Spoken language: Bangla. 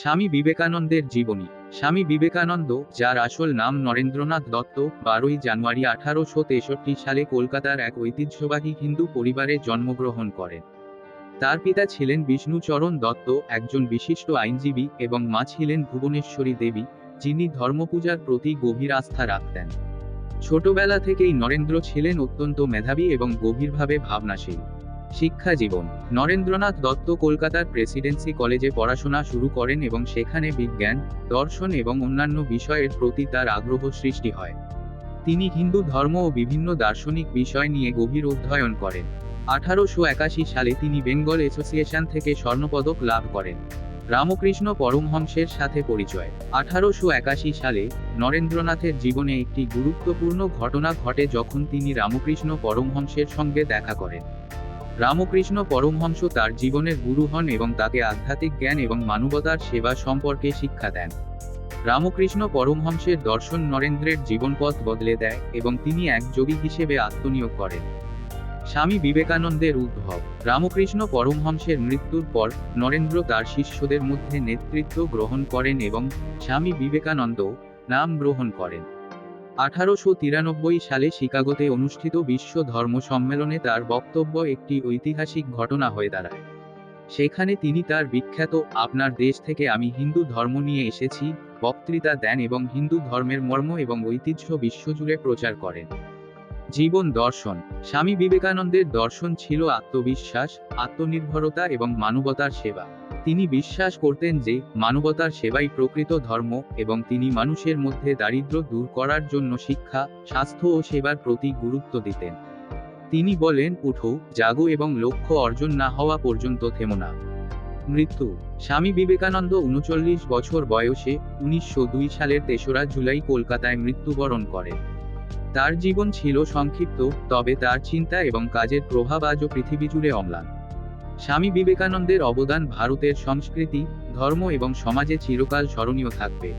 স্বামী বিবেকানন্দের জীবনী। স্বামী বিবেকানন্দ, যার আসল নাম নরেন্দ্রনাথ দত্ত, বারোই জানুয়ারি আঠারোশো তেষট্টি সালে কলকাতার এক ঐতিহ্যবাহী হিন্দু পরিবারে জন্মগ্রহণ করেন। তার পিতা ছিলেন বিষ্ণুচরণ দত্ত, একজন বিশিষ্ট আইনজীবী এবং মা ছিলেন ভুবনেশ্বরী দেবী, যিনি ধর্মপূজার প্রতি গভীর আস্থা রাখতেন। ছোটবেলা থেকেই নরেন্দ্র ছিলেন অত্যন্ত মেধাবী এবং গভীরভাবে ভাবনাশীল। শিক্ষা জীবন। নরেন্দ্রনাথ দত্ত কলকাতার প্রেসিডেন্সি কলেজে পড়াশোনা শুরু করেন এবং সেখানে বিজ্ঞান, দর্শন এবং অন্যান্য বিষয়ের প্রতি তার আগ্রহ সৃষ্টি হয়। তিনি হিন্দু ধর্ম ও বিভিন্ন দার্শনিক বিষয় নিয়ে গভীর অধ্যয়ন করেন। আঠারোশো একাশি সালে তিনি বেঙ্গল অ্যাসোসিয়েশন থেকে স্বর্ণপদক লাভ করেন। রামকৃষ্ণ পরমহংসের সাথে পরিচয়। আঠারোশো একাশি সালে নরেন্দ্রনাথের জীবনে একটি গুরুত্বপূর্ণ ঘটনা ঘটে যখন তিনি রামকৃষ্ণ পরমহংসের সঙ্গে দেখা করেন। রামকৃষ্ণ পরমহংস তার জীবনের গুরু হন এবং তাকে আধ্যাত্মিক জ্ঞান এবং মানবতার সেবা সম্পর্কে শিক্ষা দেন। রামকৃষ্ণ পরমহংসের দর্শন নরেন্দ্রের জীবনপথ বদলে দেয় এবং তিনি এক যোগী হিসেবে আত্মনিয়োগ করেন। স্বামী বিবেকানন্দের উদ্ভব। রামকৃষ্ণ পরমহংসের মৃত্যুর পর নরেন্দ্র তার শিষ্যদের মধ্যে নেতৃত্ব গ্রহণ করেন এবং স্বামী বিবেকানন্দ নাম গ্রহণ করেন। আঠারোশো তিরানব্বই সালে শিকাগোতে অনুষ্ঠিত বিশ্ব ধর্ম সম্মেলনে তার বক্তব্য একটি ঐতিহাসিক ঘটনা হয়ে দাঁড়ায়। সেখানে তিনি তার বিখ্যাত আপনার দেশ থেকে আমি হিন্দু ধর্ম নিয়ে এসেছি, বক্তৃতা দেন এবং হিন্দু ধর্মের মর্ম এবং ঐতিহ্য বিশ্বজুড়ে প্রচার করেন। জীবন দর্শন, স্বামী বিবেকানন্দের দর্শন ছিল আত্মবিশ্বাস, আত্মনির্ভরতা এবং মানবতার সেবা। তিনি বিশ্বাস করতেন যে, মানবতার সেবাই প্রকৃত ধর্ম এবং তিনি মানুষের মধ্যে দারিদ্র্য দূর করার জন্য শিক্ষা, স্বাস্থ্য ও সেবার প্রতি গুরুত্ব দিতেন। তিনি বলেন, উঠো, জাগো এবং লক্ষ্য অর্জন না হওয়া পর্যন্ত থেমো না। মৃত্যু। স্বামী বিবেকানন্দ উনচল্লিশ বছর বয়সে উনিশশো দুই সালের তেসরা জুলাই কলকাতায় মৃত্যুবরণ করেন। তার জীবন ছিল সংক্ষিপ্ত, তবে তার চিন্তা এবং কাজের প্রভাব আজও পৃথিবী জুড়ে অম্লান। স্বামী বিবেকানন্দের অবদান ভারতের সংস্কৃতি ধর্ম এবং সমাজে চিরকাল স্মরণীয় থাকবে।